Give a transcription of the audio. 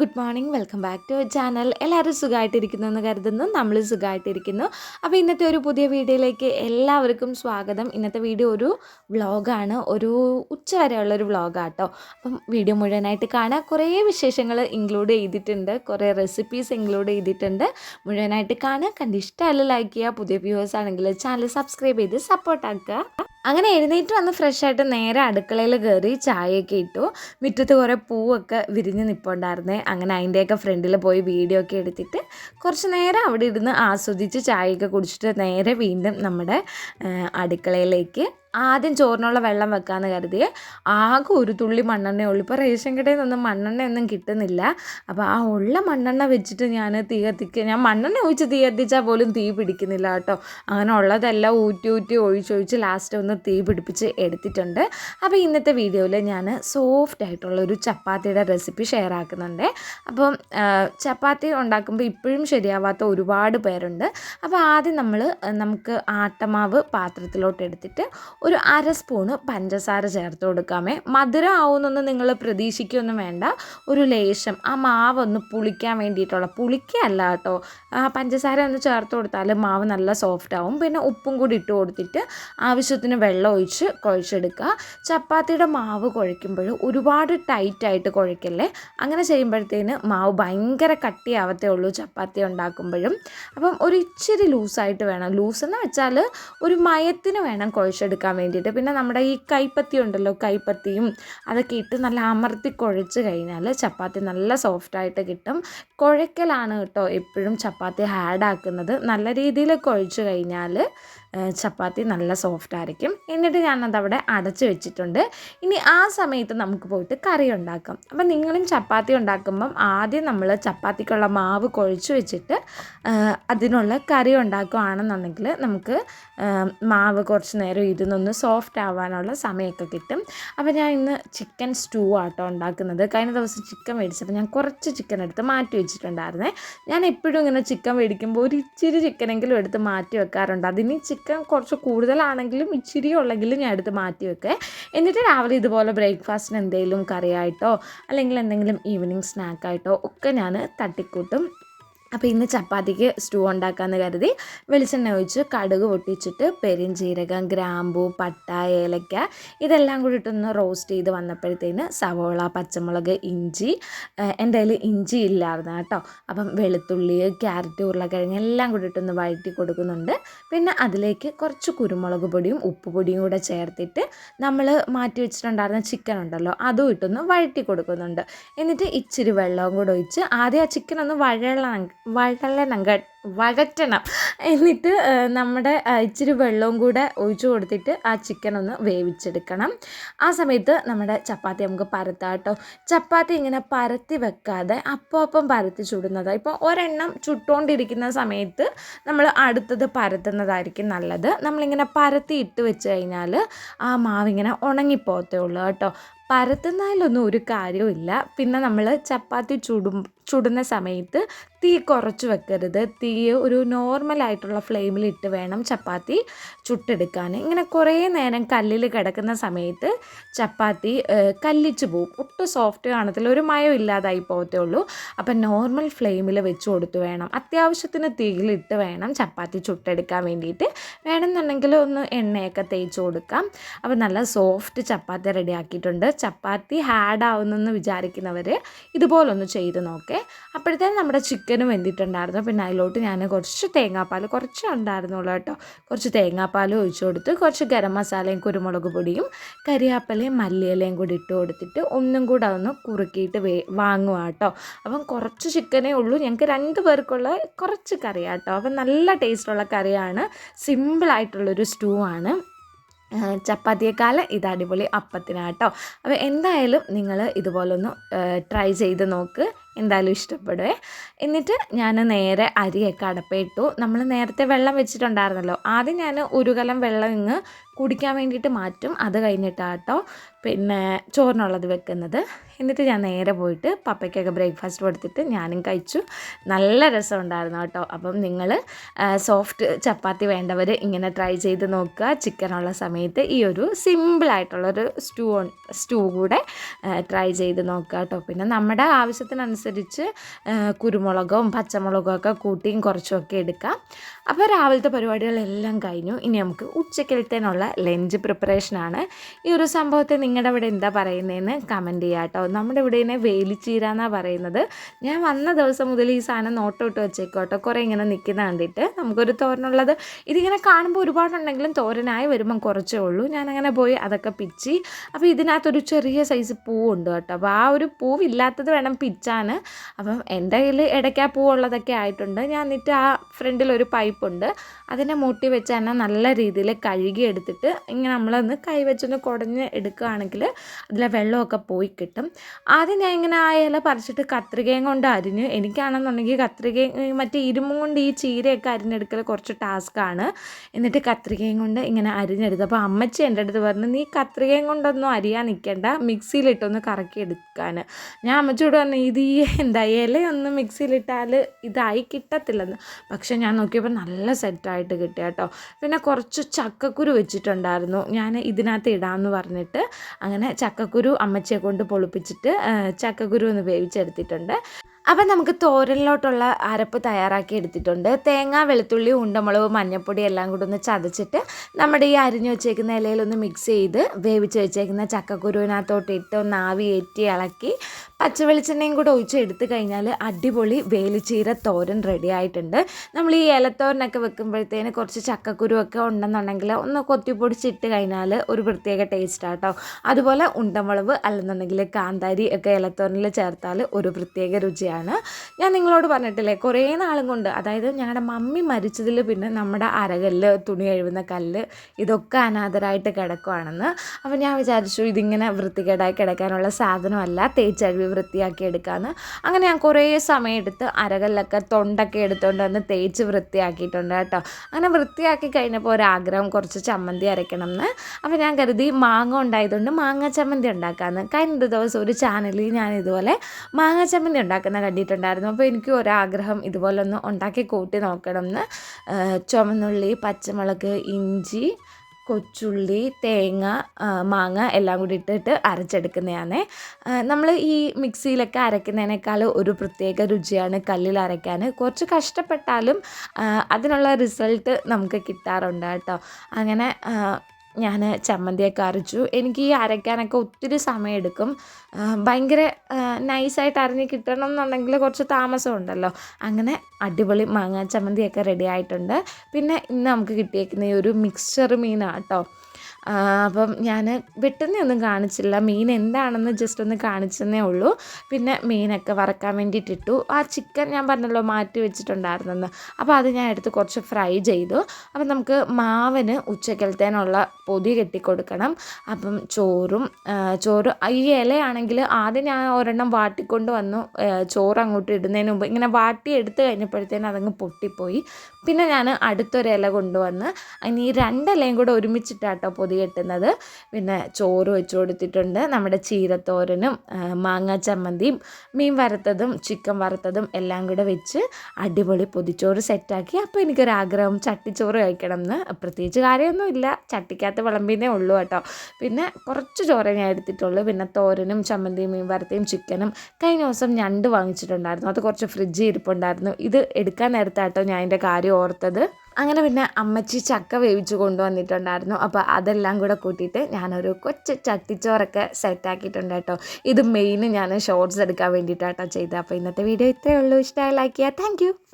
Good morning. Welcome back to channel. എല്ലാവരും സുഖമായിട്ടിരിക്കുന്നു എന്ന് കരുതുന്നു. നമ്മൾ സുഖമായിട്ടിരിക്കുന്നു. അപ്പോൾ ഇന്നത്തെ ഒരു പുതിയ വീഡിയോയിലേക്ക് എല്ലാവർക്കും സ്വാഗതം. ഇന്നത്തെ വീഡിയോ ഒരു വ്ളോഗാണ്. ഒരു ഉച്ച വരെയുള്ള ഒരു വ്ളോഗാട്ടോ. അപ്പം വീഡിയോ മുഴുവനായിട്ട് കാണാൻ കുറേ വിശേഷങ്ങൾ ഇൻക്ലൂഡ് ചെയ്തിട്ടുണ്ട്. കുറേ റെസിപ്പീസ് ഇൻക്ലൂഡ് ചെയ്തിട്ടുണ്ട്. മുഴുവനായിട്ട് കാണുക. കണ്ട് ഇഷ്ടമല്ല ലൈക്ക് ചെയ്യുക. പുതിയ വ്യൂവേഴ്സ് ആണെങ്കിൽ ചാനൽ സബ്സ്ക്രൈബ് ചെയ്ത് സപ്പോർട്ടാക്കുക അങ്ങനെ എഴുന്നേറ്റ് വന്ന് ഫ്രഷായിട്ട് നേരെ അടുക്കളയിൽ കയറി ചായയൊക്കെ ഇട്ടു. മുറ്റത്ത് കുറേ പൂവൊക്കെ വിരിഞ്ഞ് നിൽപ്പുണ്ടായിരുന്നേ അങ്ങനെ അതിന്റെയൊക്കെ ഫ്രണ്ടിൽ പോയി വീഡിയോ ഒക്കെ എടുത്തിട്ട് കുറച്ച് നേരം അവിടെ ഇരുന്ന് ആസ്വദിച്ച് ചായയൊക്കെ കുടിച്ചിട്ട് നേരെ വീണ്ടും നമ്മുടെ അടുക്കളയിലേക്ക് ആദ്യം ചോറിനുള്ള വെള്ളം വെക്കാമെന്ന് കരുതി. ആകെ ഒരു തുള്ളി മണ്ണെണ്ണ ഉള്ളൂ. ഇപ്പോൾ റേഷൻ കടയിൽ നിന്നൊന്നും മണ്ണെണ്ണയൊന്നും കിട്ടുന്നില്ല. അപ്പോൾ ആ ഉള്ള മണ്ണെണ്ണ വെച്ചിട്ട് ഞാൻ തീ കത്തിക്കുക ഞാൻ മണ്ണെണ്ണ ഒഴിച്ച് തീ കത്തിച്ചാൽ പോലും തീ പിടിക്കുന്നില്ല കേട്ടോ. അങ്ങനെ ഉള്ളതെല്ലാം ഊറ്റി ഊറ്റി ഒഴിച്ചൊഴിച്ച് ലാസ്റ്റ് ഒന്ന് തീ പിടിപ്പിച്ച് എടുത്തിട്ടുണ്ട്. അപ്പോൾ ഇന്നത്തെ വീഡിയോയിൽ ഞാൻ സോഫ്റ്റ് ആയിട്ടുള്ള ഒരു ചപ്പാത്തിയുടെ റെസിപ്പി ഷെയർ ആക്കുന്നുണ്ട്. അപ്പം ചപ്പാത്തി ഉണ്ടാക്കുമ്പോൾ ഇപ്പോഴും ശരിയാവാത്ത ഒരുപാട് പേരുണ്ട്. അപ്പോൾ ആദ്യം നമ്മൾ നമുക്ക് ആട്ടമാവ് പാത്രത്തിലോട്ട് എടുത്തിട്ട് ഒരു അര സ്പൂണ് പഞ്ചസാര ചേർത്ത് കൊടുക്കാമേ. മധുരം ആവുന്നൊന്നും നിങ്ങൾ പ്രതീക്ഷിക്കൊന്നും വേണ്ട. ഒരു ലേശം ആ മാവൊന്ന് പുളിക്കാൻ വേണ്ടിയിട്ടുള്ള പുളിക്കല്ല കേട്ടോ. പഞ്ചസാര ഒന്ന് ചേർത്ത് കൊടുത്താൽ മാവ് നല്ല സോഫ്റ്റ് ആവും. പിന്നെ ഉപ്പും കൂടി ഇട്ട് കൊടുത്തിട്ട് ആവശ്യത്തിന് വെള്ളം ഒഴിച്ച് കുഴച്ചെടുക്കുക. ചപ്പാത്തിയുടെ മാവ് കുഴയ്ക്കുമ്പോൾ ഒരുപാട് ടൈറ്റായിട്ട് കുഴയ്ക്കല്ലേ? അങ്ങനെ ചെയ്യുമ്പോഴത്തേന് മാവ് ഭയങ്കര കട്ടിയാവത്തേ ഉള്ളൂ ചപ്പാത്തി ഉണ്ടാക്കുമ്പോഴും. അപ്പം ഒരു ഇച്ചിരി ലൂസായിട്ട് വേണം. ലൂസ് എന്ന് വെച്ചാൽ ഒരു മയത്തിന് വേണം കുഴച്ചെടുക്കാൻ. വേണ്ടിയിട്ട്. പിന്നെ നമ്മുടെ ഈ കൈപ്പത്തി ഉണ്ടല്ലോ കൈപ്പത്തിയും അതൊക്കെ ഇട്ട് നല്ല അമർത്തി കുഴച്ച് കഴിഞ്ഞാൽ ചപ്പാത്തി നല്ല സോഫ്റ്റായിട്ട് കിട്ടും. കുഴക്കലാണ് കേട്ടോ എപ്പോഴും ചപ്പാത്തി ഹാഡ് ആക്കുന്നത്. നല്ല രീതിയിൽ കുഴച്ച് കഴിഞ്ഞാൽ ചപ്പാത്തി നല്ല സോഫ്റ്റ് ആയിരിക്കും. എന്നിട്ട് ഞാനത് അവിടെ അടച്ചു വെച്ചിട്ടുണ്ട്. ഇനി ആ സമയത്ത് നമുക്ക് പോയിട്ട് കറി ഉണ്ടാക്കാം. അപ്പം നിങ്ങളും ചപ്പാത്തി ഉണ്ടാക്കുമ്പം ആദ്യം നമ്മൾ ചപ്പാത്തിക്കുള്ള മാവ് കുഴച്ച് വെച്ചിട്ട് അതിനുള്ള കറി ഉണ്ടാക്കുകയാണെന്നുണ്ടെങ്കിൽ നമുക്ക് മാവ് കുറച്ച് നേരം ഇരുന്നൊന്ന് സോഫ്റ്റ് ആവാനുള്ള സമയമൊക്കെ കിട്ടും. അപ്പോൾ ഞാൻ ഇന്ന് ചിക്കൻ സ്റ്റൂ ആട്ടോ ഉണ്ടാക്കുന്നത്. കഴിഞ്ഞ ദിവസം ചിക്കൻ മേടിച്ചപ്പോൾ ഞാൻ കുറച്ച് ചിക്കൻ എടുത്ത് മാറ്റി വെച്ചിട്ടുണ്ടായിരുന്നേ. ഞാൻ എപ്പോഴും ഇങ്ങനെ ചിക്കൻ മേടിക്കുമ്പോൾ ഒരു ഇച്ചിരി ചിക്കനെങ്കിലും എടുത്ത് മാറ്റി വെക്കാറുണ്ട്. അതിന് കുറച്ച് കൂടുതലാണെങ്കിലും ഇച്ചിരി ഉള്ളെങ്കിലും ഞാൻ എടുത്ത് മാറ്റി വെക്കേ. എന്നിട്ട് രാവിലെ ഇതുപോലെ ബ്രേക്ക്ഫാസ്റ്റിന് എന്തെങ്കിലും കറിയായിട്ടോ അല്ലെങ്കിൽ എന്തെങ്കിലും ഈവനിങ് സ്നാക്കായിട്ടോ ഒക്കെ ഞാൻ തട്ടിക്കൂട്ടും. അപ്പോൾ ഇന്ന് ചപ്പാത്തിക്ക് സ്റ്റൂ ഉണ്ടാക്കാമെന്ന് കരുതി വെളിച്ചെണ്ണ ഒഴിച്ച് കടുക് പൊട്ടിച്ചിട്ട് പെരിഞ്ചീരകം ഗ്രാമ്പു പട്ട ഏലക്ക ഇതെല്ലാം കൂടി ഇട്ടൊന്ന് റോസ്റ്റ് ചെയ്ത് വന്നപ്പോഴത്തേന് സവോള പച്ചമുളക് ഇഞ്ചി എന്റെ കയ്യിൽ ഇഞ്ചി ഇല്ലായിരുന്നു കേട്ടോ. അപ്പം വെളുത്തുള്ളി ക്യാരറ്റ് ഉരുളക്കിഴങ്ങ് എല്ലാം കൂടി ഇട്ടൊന്ന് വഴറ്റി കൊടുക്കുന്നുണ്ട്. പിന്നെ അതിലേക്ക് കുറച്ച് കുരുമുളക് പൊടിയും ഉപ്പ് പൊടിയും കൂടെ ചേർത്തിട്ട് നമ്മൾ മാറ്റി വെച്ചിട്ടുണ്ടായിരുന്ന ചിക്കൻ ഉണ്ടല്ലോ അതും ഇട്ടൊന്ന് വഴറ്റി കൊടുക്കുന്നുണ്ട്. എന്നിട്ട് ഇച്ചിരി വെള്ളവും കൂടെ ഒഴിച്ച് ആദ്യം ആ ചിക്കൻ ഒന്ന് വഴള കെ- വഴറ്റണം. എന്നിട്ട് നമ്മുടെ ഇച്ചിരി വെള്ളവും കൂടെ ഒഴിച്ചു കൊടുത്തിട്ട് ആ ചിക്കൻ ഒന്ന് വേവിച്ചെടുക്കണം. ആ സമയത്ത് നമ്മുടെ ചപ്പാത്തി നമുക്ക് പരത്താം കേട്ടോ. ചപ്പാത്തി ഇങ്ങനെ പരത്തി വെക്കാതെ അപ്പോൾ അപ്പം പരത്തി ചുടുന്നത്. ഇപ്പോൾ ഒരെണ്ണം ചുട്ടുകൊണ്ടിരിക്കുന്ന സമയത്ത് നമ്മൾ അടുത്തത് പരത്തുന്നതായിരിക്കും നല്ലത്. നമ്മളിങ്ങനെ പരത്തി ഇട്ട് വെച്ച് കഴിഞ്ഞാൽ ആ മാവിങ്ങനെ ഉണങ്ങിപ്പോകത്തേ ഉള്ളൂ കേട്ടോ. പരത്തുന്നതിലൊന്നും ഒരു കാര്യമില്ല പിന്നെ നമ്മൾ ചപ്പാത്തി ചുടും ചുടുന്ന സമയത്ത് തീ കുറച്ച് വെക്കരുത്. തീ ഒരു നോർമലായിട്ടുള്ള ഫ്ലെയിമിൽ ഇട്ട് വേണം ചപ്പാത്തി ചുട്ടെടുക്കാൻ. ഇങ്ങനെ കുറേ നേരം കല്ലിൽ കിടക്കുന്ന സമയത്ത് ചപ്പാത്തി കല്ലിച്ച് പോവും. ഒട്ടും സോഫ്റ്റ് കാണത്തില്ല. ഒരു മയം ഇല്ലാതായി പോകത്തേ ഉള്ളൂ. അപ്പം നോർമൽ ഫ്ലെയിമിൽ വെച്ച് കൊടുത്ത് വേണം. അത്യാവശ്യത്തിന് തീയിലിട്ട് വേണം ചപ്പാത്തി ചുട്ടെടുക്കാൻ വേണ്ടിയിട്ട്. വേണമെന്നുണ്ടെങ്കിൽ ഒന്ന് എണ്ണയൊക്കെ തേച്ച് കൊടുക്കാം. അപ്പം നല്ല സോഫ്റ്റ് ചപ്പാത്തി റെഡി ആക്കിയിട്ടുണ്ട്. ചപ്പാത്തി ഹാഡ് ആവുന്നെന്ന് വിചാരിക്കുന്നവർ ഇതുപോലൊന്ന് ചെയ്ത് നോക്കേ. അപ്പോഴത്തേന് നമ്മുടെ ചിക്കനും വെന്തിട്ടുണ്ടായിരുന്നു. പിന്നെ അതിലോട്ട് ഞാൻ കുറച്ച് തേങ്ങാപ്പാൽ കുറച്ച് ഉണ്ടായിരുന്നുള്ളൂ കേട്ടോ. കുറച്ച് തേങ്ങാപ്പാൽ ഒഴിച്ചു കൊടുത്ത് കുറച്ച് ഗരം മസാലയും കുരുമുളക് പൊടിയും കരിയാപ്പലയും മല്ലിയിലയും കൂടി ഇട്ട് കൊടുത്തിട്ട് ഒന്നും കൂടെ ഒന്ന് കുറുക്കിയിട്ട് വേ വാങ്ങുക കേട്ടോ. അപ്പം കുറച്ച് ചിക്കനേ ഉള്ളൂ. ഞങ്ങൾക്ക് രണ്ട് പേർക്കുള്ള കുറച്ച് കറിയാട്ടോ അപ്പം നല്ല ടേസ്റ്റുള്ള കറിയാണ്. സിമ്പിളായിട്ടുള്ളൊരു സ്റ്റൂ ആണ്. ചപ്പാത്തിയേക്കാൾ ഇത് അടിപൊളി അപ്പത്തിനാട്ടോ. അപ്പോൾ എന്തായാലും നിങ്ങൾ ഇതുപോലൊന്ന് ട്രൈ ചെയ്ത് നോക്ക്. എന്തായാലും ഇഷ്ടപ്പെടുവേ. എന്നിട്ട് ഞാൻ നേരെ അരിയൊക്കെ അടപ്പിട്ടു നമ്മൾ നേരത്തെ വെള്ളം വെച്ചിട്ടുണ്ടായിരുന്നല്ലോ. ആദ്യം ഞാൻ ഒരു കലം വെള്ളം ഇങ്ങ് കുടിക്കാൻ വേണ്ടിയിട്ട് മാറ്റും. അത് കഴിഞ്ഞിട്ടാട്ടോ പിന്നെ ചോറിനുള്ളത് വെക്കുന്നത്. എന്നിട്ട് ഞാൻ നേരെ പോയിട്ട് പപ്പയ്ക്കൊക്കെ ബ്രേക്ക്ഫാസ്റ്റ് കൊടുത്തിട്ട് ഞാനും കഴിച്ചു. നല്ല രസമുണ്ടായിരുന്നു കേട്ടോ. അപ്പം നിങ്ങൾ സോഫ്റ്റ് ചപ്പാത്തി വേണ്ടവർ ഇങ്ങനെ ട്രൈ ചെയ്ത് നോക്കുക. ചിക്കനുള്ള സമയത്ത് ഈ ഒരു സിമ്പിളായിട്ടുള്ളൊരു സ്റ്റൂ സ്റ്റൂ കൂടെ ട്രൈ ചെയ്ത് നോക്കുക കേട്ടോ. പിന്നെ നമ്മുടെ ആവശ്യത്തിനനുസരിച്ച് കുരുമുളകും പച്ചമുളകും ഒക്കെ കൂട്ടിയും കുറച്ചുമൊക്കെ എടുക്കാം. അപ്പോൾ രാവിലത്തെ പരിപാടികളെല്ലാം കഴിഞ്ഞു. ഇനി നമുക്ക് ഉച്ചക്കലത്തേനുള്ള ലഞ്ച് പ്രിപ്പറേഷനാണ്. ഈ ഒരു സംഭവത്തെ നിങ്ങളുടെ ഇവിടെ എന്താ പറയുന്നതെന്ന് കമന്റ് ചെയ്യുക കേട്ടോ നമ്മുടെ ഇവിടെ ഇതിനെ വേലിച്ചീര എന്നാണ് പറയുന്നത്. ഞാൻ വന്ന ദിവസം മുതൽ ഈ സാധനം നോട്ടോട്ട് വെച്ചേക്കോട്ടോ കേട്ടോ കുറേ ഇങ്ങനെ നിൽക്കുന്ന കണ്ടിട്ട് നമുക്കൊരു തോരനുള്ളത് ഇതിങ്ങനെ കാണുമ്പോൾ ഒരുപാടുണ്ടെങ്കിലും തോരനായി വരുമ്പം കുറച്ചേ ഉള്ളൂ. ഞാനങ്ങനെ പോയി അതൊക്കെ പിച്ചി. അപ്പോൾ ഇതിനകത്തൊരു ചെറിയ സൈസ് പൂവുണ്ട് കേട്ടോ. അപ്പോൾ ആ ഒരു പൂവില്ലാത്തത് വേണം പിച്ചാണ് അപ്പം എന്റെ കയ്യിൽ ഇടയ്ക്ക് ആ പൂവുള്ളതൊക്കെ ആയിട്ടുണ്ട്. ഞാൻ എന്നിട്ട് ആ ഫ്രണ്ടിൽ ഒരു പൈപ്പ് ഉണ്ട് അതിനെ മൂട്ടി വെച്ച് തന്നെ നല്ല രീതിയിൽ കഴുകി എടുത്തിട്ട് ഇങ്ങനെ നമ്മളൊന്ന് കൈ വെച്ചൊന്ന് കുടഞ്ഞ് എടുക്കുകയാണെങ്കിൽ അതിലെ വെള്ളമൊക്കെ പോയി കിട്ടും. ആദ്യം ഞാൻ ഇങ്ങനെ ആ ഇല പറിച്ചിട്ട് കത്രികയും കൊണ്ട് അരിഞ്ഞു. എനിക്കാണെന്നുണ്ടെങ്കിൽ കത്രികയും മറ്റേ ഇരുമ്പും കൊണ്ട് ഈ ചീരയൊക്കെ അരിഞ്ഞെടുക്കൽ കുറച്ച് ടാസ്ക്കാണ് എന്നിട്ട് കത്രികയും കൊണ്ട് ഇങ്ങനെ അരിഞ്ഞെടുത്തു. അപ്പോൾ അമ്മച്ചി എന്റെ അടുത്ത് പറഞ്ഞു നീ കത്രികയും കൊണ്ടൊന്നും അരിയാൻ നിൽക്കേണ്ട. മിക്സിയിലിട്ടൊന്ന് കറക്കി എടുക്കാൻ ഞാൻ അമ്മച്ചിയോട് പറഞ്ഞു ഇത് ഈ എന്താ ഇലയൊന്ന് മിക്സിയിലിട്ടാൽ ഇതായി കിട്ടത്തില്ലെന്ന്. പക്ഷെ ഞാൻ നോക്കിയപ്പോൾ നല്ല സെറ്റായിട്ട് കിട്ടിയ കേട്ടോ പിന്നെ കുറച്ച് ചക്കക്കുരു വെച്ചിട്ടുണ്ടായിരുന്നു. ഞാൻ ഇതിനകത്ത് ഇടാമെന്ന് പറഞ്ഞിട്ട് അങ്ങനെ ചക്കക്കുരു അമ്മച്ചിയെ കൊണ്ട് പൊളിപ്പിച്ചിട്ട് ചക്കക്കുരു ഒന്ന് വേവിച്ചെടുത്തിട്ടുണ്ട്. അപ്പം നമുക്ക് തോരനിലോട്ടുള്ള അരപ്പ് തയ്യാറാക്കി എടുത്തിട്ടുണ്ട്. തേങ്ങ വെളുത്തുള്ളി ഉണ്ടമുളക് മഞ്ഞൾപ്പൊടി എല്ലാം കൂടി ഒന്ന് ചതച്ചിട്ട് നമ്മുടെ ഈ അരിഞ്ഞു വെച്ചേക്കുന്ന ഇലയിലൊന്ന് മിക്സ് ചെയ്ത് വേവിച്ച് വെച്ചേക്കുന്ന ചക്കക്കുരുവിനകത്തോട്ട് ഇട്ട് ഒന്ന് ആവി ഏറ്റി ഇളക്കി പച്ചവെളിച്ചെണ്ണയും കൂടെ ഒഴിച്ച് എടുത്തു കഴിഞ്ഞാൽ അടിപൊളി വേലിച്ചീര തോരൻ റെഡി ആയിട്ടുണ്ട്. നമ്മൾ ഈ ഇലത്തോരനൊക്കെ വെക്കുമ്പോഴത്തേന് കുറച്ച് ചക്കക്കുരുവൊക്കെ ഉണ്ടെന്നുണ്ടെങ്കിൽ ഒന്ന് കൊത്തിപ്പൊടിച്ചിട്ട് കഴിഞ്ഞാൽ ഒരു പ്രത്യേക ടേസ്റ്റാണ് കേട്ടോ അതുപോലെ ഉണ്ടമുളവ് അല്ലെന്നുണ്ടെങ്കിൽ കാന്താരി ഒക്കെ ഇലത്തോരനിൽ ചേർത്താൽ ഒരു പ്രത്യേക രുചിയാണ്. ഞാൻ നിങ്ങളോട് പറഞ്ഞിട്ടില്ലേ കുറേ നാളും കൊണ്ട് അതായത് ഞങ്ങളുടെ മമ്മി മരിച്ചതിൽ പിന്നെ നമ്മുടെ അരകല്ല് തുണി കഴുകുന്ന കല്ല് ഇതൊക്കെ അനാഥരായിട്ട് കിടക്കുവാണെന്ന്. അപ്പോൾ ഞാൻ വിചാരിച്ചു ഇതിങ്ങനെ വൃത്തികേടായി കിടക്കാനുള്ള സാധനമല്ല തേച്ചഴുവി വൃത്തിയാക്കി എടുക്കാമെന്ന് അങ്ങനെ ഞാൻ കുറേ സമയം എടുത്ത് അരകല്ലൊക്കെ തൊണ്ടൊക്കെ എടുത്തുകൊണ്ട് വന്ന് തേച്ച് വൃത്തിയാക്കിയിട്ടുണ്ട് കേട്ടോ. അങ്ങനെ വൃത്തിയാക്കി കഴിഞ്ഞപ്പോൾ ഒരാഗ്രഹം കുറച്ച് ചമ്മന്തി അരയ്ക്കണം എന്ന് അപ്പോൾ ഞാൻ കരുതി മാങ്ങ ഉണ്ടായതുകൊണ്ട് മാങ്ങ ചമ്മന്തി ഉണ്ടാക്കാമെന്ന് കഴിഞ്ഞ ദിവസം ഒരു ചാനലിൽ ഞാൻ ഇതുപോലെ മാങ്ങ ചമ്മന്തി ഉണ്ടാക്കുന്ന കണ്ടിട്ടുണ്ടായിരുന്നു. അപ്പോൾ എനിക്ക് ഒരാഗ്രഹം ഇതുപോലെ ഒന്ന് ഉണ്ടാക്കി കൂട്ടി നോക്കണം എന്ന് ചുമന്നുള്ളി പച്ചമുളക് ഇഞ്ചി കൊച്ചുള്ളി തേങ്ങ മാങ്ങ എല്ലാം കൂടി ഇട്ടിട്ട് അരച്ചെടുക്കുന്നതാണ്. നമ്മൾ ഈ മിക്സിയിലൊക്കെ അരയ്ക്കുന്നതിനേക്കാൾ ഒരു പ്രത്യേക രുചിയാണ് കല്ലിൽ അരയ്ക്കാൻ. കുറച്ച് കഷ്ടപ്പെട്ടാലും അതിനുള്ള റിസൾട്ട് നമുക്ക് കിട്ടാറുണ്ട് കേട്ടോ. അങ്ങനെ ഞാൻ ചമ്മന്തിയൊക്കെ അരച്ചു. എനിക്ക് ഈ അരയ്ക്കാനൊക്കെ ഒത്തിരി സമയമെടുക്കും ഭയങ്കര നൈസായിട്ട് അരിഞ്ഞ് കിട്ടണം എന്നുണ്ടെങ്കിൽ കുറച്ച് താമസം ഉണ്ടല്ലോ. അങ്ങനെ അടിപൊളി മാങ്ങാ ചമ്മന്തിയൊക്കെ റെഡി ആയിട്ടുണ്ട്. പിന്നെ ഇന്ന് നമുക്ക് കിട്ടിയേക്കുന്ന ഈ ഒരു മിക്സ്ചർ മീനാണ് കേട്ടോ അപ്പം ഞാൻ വെട്ടുന്നൊന്നും കാണിച്ചില്ല. മീൻ എന്താണെന്ന് ജസ്റ്റ് ഒന്ന് കാണിച്ചെന്നേ ഉള്ളൂ. പിന്നെ മീനൊക്കെ വറക്കാൻ വേണ്ടിയിട്ടിട്ടു. ആ ചിക്കൻ ഞാൻ പറഞ്ഞല്ലോ മാറ്റി വെച്ചിട്ടുണ്ടായിരുന്നെന്ന്. അപ്പോൾ അത് ഞാൻ എടുത്ത് കുറച്ച് ഫ്രൈ ചെയ്തു. അപ്പം നമുക്ക് മാവിന് ഉച്ചക്കലത്തേനുള്ള പൊതി കെട്ടിക്കൊടുക്കണം. അപ്പം ചോറും ചോറ് ഈ ഇലയാണെങ്കിൽ ആദ്യം ഞാൻ ഒരെണ്ണം വാട്ടിക്കൊണ്ട് വന്നു. ചോറ് അങ്ങോട്ട് ഇടുന്നതിന് മുമ്പ് ഇങ്ങനെ വാട്ടി എടുത്തു കഴിഞ്ഞപ്പോഴത്തേനും അതങ്ങ് പൊട്ടിപ്പോയി. പിന്നെ ഞാൻ അടുത്തൊരു ഇല കൊണ്ടുവന്ന് ഇനി ഈ രണ്ടിലയും കൂടെ ഒരുമിച്ചിട്ടാട്ടോ പൊതി കെട്ടുന്നത്. പിന്നെ ചോറ് വെച്ച് കൊടുത്തിട്ടുണ്ട്. നമ്മുടെ ചീരത്തോരനും മാങ്ങ ചമ്മന്തിയും മീൻ വറുത്തതും ചിക്കൻ വറുത്തതും എല്ലാം കൂടെ വെച്ച് അടിപൊളി പൊതിച്ചോറ് സെറ്റാക്കി. അപ്പോൾ എനിക്കൊരാഗ്രഹം ചട്ടിച്ചോറ് കഴിക്കണം എന്ന്. പ്രത്യേകിച്ച് കാര്യമൊന്നുമില്ല. ചട്ടിക്കകത്ത് വിളമ്പിന്നേ ഉള്ളൂ കേട്ടോ. പിന്നെ കുറച്ച് ചോറേ ഞാൻ എടുത്തിട്ടുള്ളൂ. പിന്നെ തോരനും ചമ്മന്തിയും മീൻ വറുത്തയും ചിക്കനും കഴിഞ്ഞ ദിവസം ഞണ്ട് വാങ്ങിച്ചിട്ടുണ്ടായിരുന്നു. അത് കുറച്ച് ഫ്രിഡ്ജ് ഇരിപ്പുണ്ടായിരുന്നു. ഇത് എടുക്കാൻ നേരത്താട്ടോ ഞാൻ അതിന്റെ കാര്യം ഓർത്തത്. അങ്ങനെ പിന്നെ അമ്മച്ചി ചക്ക വേവിച്ച് കൊണ്ടുവന്നിട്ടുണ്ടായിരുന്നു. അപ്പോൾ അതെല്ലാം കൂടെ കൂട്ടിയിട്ട് ഞാനൊരു കൊച്ചു ചട്ടിച്ചോറൊക്കെ സെറ്റാക്കിയിട്ടുണ്ട് കേട്ടോ. ഇത് മെയിൻ ഞാൻ ഷോർട്സ് എടുക്കാൻ വേണ്ടിയിട്ടാട്ടോ ചെയ്തത് അപ്പോൾ ഇന്നത്തെ വീഡിയോ ഇത്രയേ ഉള്ളൂ. ഇഷ്ടമായി ലൈക്ക് ചെയ്യുക താങ്ക്